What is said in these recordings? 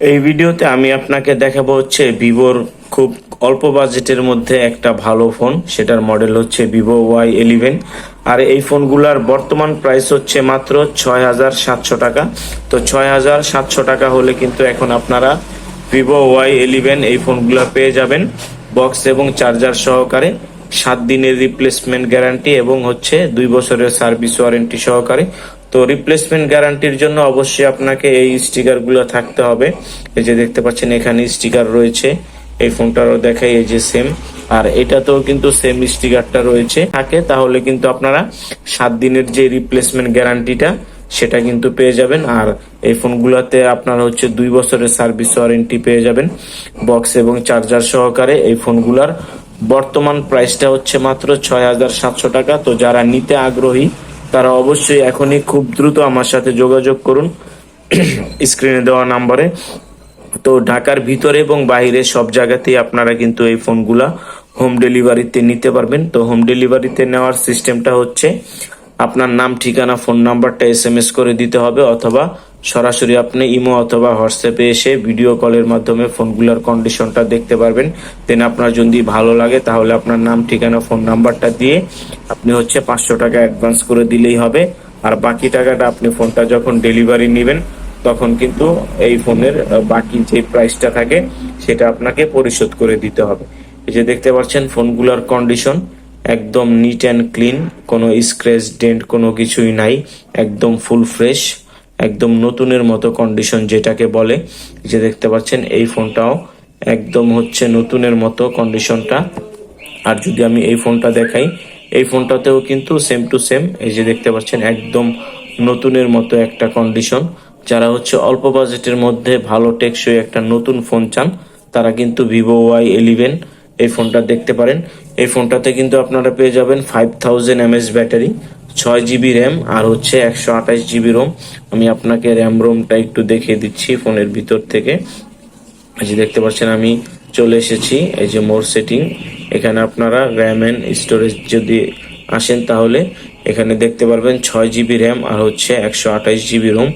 এই ভিডিওতে আমি আপনাকে দেখাবো হচ্ছে ভিভোর খুব অল্প বাজেটের মধ্যে একটা ভালো ফোন। সেটার মডেল হচ্ছে ভিভো ওয়াই ইলেভেন আর এই ফোনগুলার বর্তমান প্রাইস হচ্ছে মাত্র ছয় হাজার সাতশো টাকা। তো ছয় হাজার সাতশো টাকা হলে কিন্তু এখন আপনারা ভিভো ওয়াই ইলেভেন এই ফোনগুলো পেয়ে যাবেন। বক্স এবং চার্জার সহকারে। সাত দিনের রিপ্লেসমেন্ট গ্যারান্টি এবং হচ্ছে দুই বছরের সার্ভিস ওয়ারেন্টি সহকারে। তো রিপ্লেসমেন্ট গ্যারান্টির জন্য অবশ্যই আপনাকে এই স্টিকারগুলো থাকতে হবে। এই যে দেখতে পাচ্ছেন, এখানে স্টিকার রয়েছে। এই ফোনটারও দেখাই, এই যে সেম আর এটাতেও কিন্তু সেম স্টিকারটা রয়েছে। থাকে, তাহলে কিন্তু আপনারা সাত দিনের যে রিপ্লেসমেন্ট গ্যারান্টিটা সেটা কিন্তু পেয়ে যাবেন। আর এই ফোনগুলোতে আপনার হচ্ছে দুই বছরের সার্ভিস ওয়ারেন্টি পেয়ে যাবেন। বক্স এবং চার্জার সহকারে এই ফোনগুলার বর্তমান প্রাইসটা হচ্ছে মাত্র ছয় হাজার সাতশো টাকা। তো যারা নিতে আগ্রহী, তারা অবশ্যই এখনই খুব দ্রুত আমার সাথে যোগাযোগ করুন স্ক্রিনে দেওয়া নাম্বারে। তো ঢাকার ভিতরে এবং বাইরে সব জায়গাতেই আপনারা কিন্তু এই ফোনগুলা হোম ডেলিভারিতে নিতে পারবেন। তো হোম ডেলিভারিতে নেওয়ার সিস্টেমটা হচ্ছে আপনার নাম, ঠিকানা, ফোন নাম্বারটা এস এম এস করে দিতে হবে অথবা সরাসরি আপনি ইমো অথবা হোয়াটসঅ্যাপে এসে ভিডিও কলের মাধ্যমে ফোনগুলোর কন্ডিশনটা দেখতে পারবেন। দেন আপনার যদি ভালো লাগে, তাহলে আপনার নাম, ঠিকানা, ফোন নাম্বারটা দিয়ে আপনি হচ্ছে পাঁচশো টাকা অ্যাডভান্স করে দিলেই হবে। আর বাকি টাকাটা আপনি ফোনটা যখন ডেলিভারি নেবেন, তখন কিন্তু এই ফোনের বাকি যে প্রাইসটা থাকে, সেটা আপনাকে পরিশোধ করে দিতে হবে। এই যে দেখতে পাচ্ছেন ফোনগুলোর কন্ডিশন একদম নিট অ্যান্ড ক্লিন কোনো স্ক্র্যাচ ডেন্ট কোনো কিছুই নাই, একদম ফুল ফ্রেশ একদম নতুনের মতো কন্ডিশন যেটাকে বলে। যে দেখতে পাচ্ছেন, এই ফোনটাও একদম হচ্ছে নতুনের মতো কন্ডিশনটা আর যদি আমি এই ফোনটা দেখাই, এই ফোনটাতেও কিন্তু সেম টু সেম এই যে দেখতে পাচ্ছেন, একদম নতুনের মতো একটা কন্ডিশন যারা হচ্ছে অল্প বাজেটের মধ্যে ভালো টেকসই একটা নতুন ফোন চান, তারা কিন্তু ভিভো ওয়াই ইলেভেন এই ফোনটা দেখতে পারেন। এই ফোনটাতে কিন্তু আপনারা পেয়ে যাবেন ফাইভ থাউজেন্ড এমএস ব্যাটারি, ছয় জিবি র্যাম আর হচ্ছে একশো আঠাশ জিবি রোম আমি আপনাকে র্যাম রোমটা একটু দেখিয়ে দিচ্ছি ফোনের ভিতর থেকে। এই যে দেখতে পাচ্ছেন, আমি চলে এসেছি। এই যে মোর সেটিং, এখানে আপনারা র্যাম এন্ড স্টোরেজ যদি আসেন তাহলে এখানে দেখতে পারবেন ছয় জিবি র্যাম আর হচ্ছে একশো আঠাশ জিবি রোম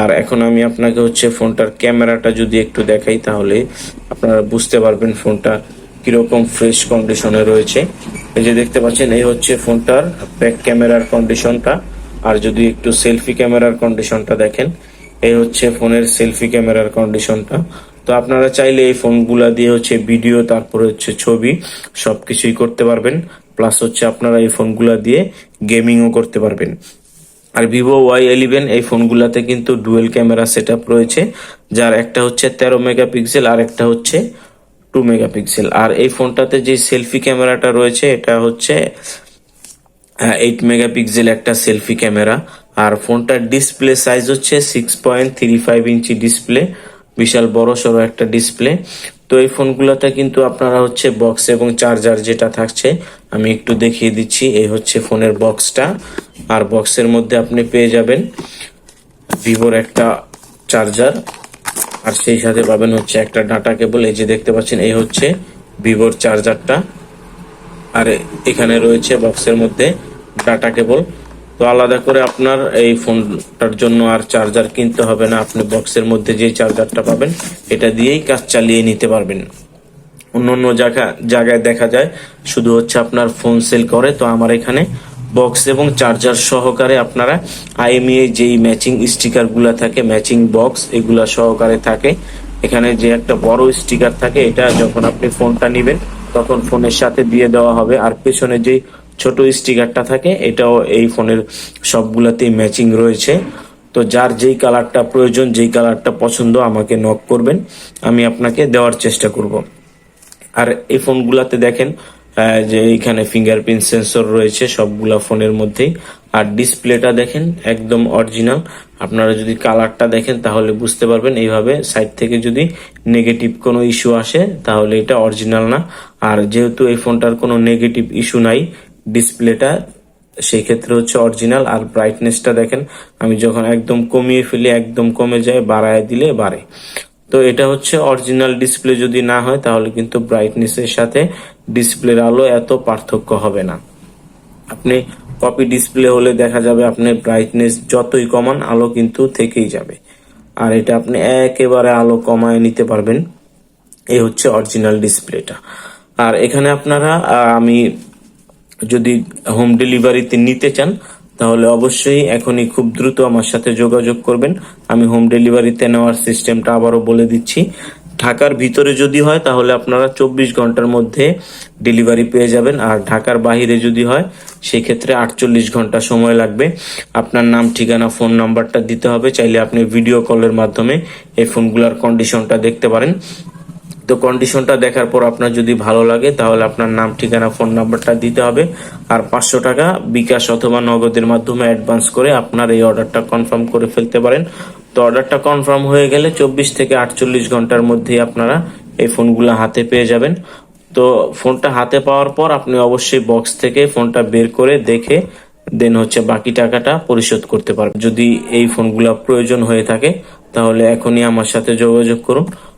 আর এখন আমি আপনাকে হচ্ছে ফোনটার ক্যামেরাটা যদি একটু দেখাই তাহলে আপনারা বুঝতে পারবেন ফোনটা কীরকম ফ্রেশ কন্ডিশনে রয়েছে। এই যে দেখতে পাচ্ছেন, এই হচ্ছে ফোনটার ব্যাক ক্যামেরার কন্ডিশনটা আর যদি একটু সেলফি ক্যামেরার কন্ডিশনটা দেখেন, এই হচ্ছে ফোনের সেলফি ক্যামেরার কন্ডিশনটা তো আপনারা চাইলে এই ফোনগুলা দিয়ে হচ্ছে ভিডিও তারপরে হচ্ছে ছবি সবকিছুই করতে পারবেন। প্লাস হচ্ছে আপনারা এই ফোনগুলা দিয়ে গেমিংও করতে পারবেন। আর ভিভো ওয়াই ইলেভেন এই ফোনগুলাতে কিন্তু ডুয়েল ক্যামেরা সেট রয়েছে, যার একটা হচ্ছে তেরো মেগাপিক্সেল আর একটা হচ্ছে টু মেগাপিক্সেল আর এই ফোনটাতে যে সেলফি ক্যামেরাটা রয়েছে, এটা হচ্ছে এইট মেগাপিক্সেল একটা সেলফি ক্যামেরা। আর ফোনটার ডিসপ্লে সাইজ হচ্ছে six point three five inch display বিশাল বড় সড়ো একটা ডিসপ্লে তো এই ফোনগুলোতে কিন্তু আপনারা হচ্ছে বক্স এবং চার্জার যেটা থাকছে, আমি একটু দেখিয়ে দিচ্ছি, এই হচ্ছে ফোনের বক্সটা আর বক্সের মধ্যে আপনি পেয়ে যাবেন ভিভোর একটা চার্জার আর সেই সাথে পাবেন হচ্ছে একটা ডাটা কেবল। এই যে দেখতে পাচ্ছেন, এই হচ্ছে ভিভোর চার্জারটা। আর এখানে রয়েছে বক্সের মধ্যে ডাটা কেবল। তো আলাদা করে আপনার এই ফোনটার জন্য আর চার্জার কিনতে হবে না। আপনি বক্সের মধ্যে যে চার্জারটা পাবেন, এটা দিয়েই কাজ চালিয়ে নিতে পারবেন। অন্য অন্য জায়গা জায়গায় দেখা যায়, শুধু হচ্ছে আপনার ফোন সেল করে। তো আমার এখানে বক্স এবং চার্জার সহকারে আপনারা আইএমইএ যেই ম্যাচিং স্টিকারগুলা থাকে ম্যাচিং বক্স এগুলা সহকারে থাকে। এখানে যে একটা বড় স্টিকার থাকে, এটা যখন আপনি ফোনটা নেবেন, তখন ফোনের সাথে দিয়ে দেওয়া হবে। আর পেছনে যে ছোট স্টিকারটা থাকে, এটাও এই ফোনের সবগুলাতেই ম্যাচিং রয়েছে। তো যার যেই কালারটা প্রয়োজন, যেই কালারটা পছন্দ, আমাকে নক করবেন। আমি আপনাকে দেওয়ার চেষ্টা করব। আর এই ফোনগুলাতে দেখেন যে এখানে ফিঙ্গারপ্রিন্ট সেন্সর রয়েছে, সবগুলা ফোনের মধ্যেই। আর ডিসপ্লেটা দেখেন, একদম অরিজিনাল আপনারা যদি কালারটা দেখেন, তাহলে বুঝতে পারবেন। এইভাবে সাইড থেকে যদি নেগেটিভ কোনো ইস্যু আসে, তাহলে এটা অরিজিনাল না। আর যেহেতু এই ফোনটার কোনো নেগেটিভ ইস্যু নাই ডিসপ্লেটা সেই ক্ষেত্রে হচ্ছে অরিজিনাল আর ব্রাইটনেসটা দেখেন, আমি যখন একদম কমিয়ে ফেলি, একদম কমে যায়, বাড়ায় দিলে বাড়ে। তো এটা হচ্ছে অরিজিনাল ডিসপ্লে যদি না হয়, তাহলে কিন্তু ব্রাইটনেসের সাথে ডিসপ্লের আলো এত পার্থক্য হবে না। আপনি কপি ডিসপ্লে হলে দেখা যাবে আপনি ব্রাইটনেস যতই কমান, আলো কিন্তু থেকেই যাবে। আর এটা আপনি একেবারে আলো কমায় নিতে পারবেন। এই হচ্ছে অরিজিনাল ডিসপ্লেটা আর এখানে আপনারা আমি যদি হোম ডেলিভারিতে নিতে চান তাহলে অবশ্যই এখনই খুব দ্রুত আমার সাথে যোগাযোগ করবেন। আমি হোম ডেলিভারিতে নেওয়ার সিস্টেমটা আবারও বলে দিচ্ছি। ঢাকার ভিতরে যদি হয়, তাহলে আপনারা চব্বিশ ঘণ্টার মধ্যে ডেলিভারি পেয়ে যাবেন। আর ঢাকার বাইরে যদি হয় সেই ক্ষেত্রে আটচল্লিশ ঘণ্টা সময় লাগবে। আপনার নাম, ঠিকানা ফোন নাম্বারটা দিতে হবে। চাইলে আপনি ভিডিও কলের মাধ্যমে এই ফোনগুলোর কন্ডিশনটা দেখতে পারেন। তো কন্ডিশনটা দেখার পর আপনার যদি ভালো লাগে, তাহলে আপনার নাম, ঠিকানা ফোন নাম্বারটা দিতে হবে। আর পাঁচশো টাকা বিকাশ অথবা নগদের মাধ্যমে অ্যাডভান্স করে আপনার এই অর্ডারটা কনফার্ম করে ফেলতে পারেন। তো অর্ডারটা কনফার্ম হয়ে গেলে চব্বিশ থেকে আটচল্লিশ ঘণ্টার মধ্যেই আপনারা এই ফোনগুলো হাতে পেয়ে যাবেন। তো ফোনটা হাতে পাওয়ার পর আপনি অবশ্যই বক্স থেকে ফোনটা বের করে দেখে দেন হচ্ছে বাকি টাকাটা পরিশোধ করতে পারবেন। যদি এই ফোনগুলো প্রয়োজন হয়ে থাকে, তাহলে এখনই আমার সাথে যোগাযোগ করুন।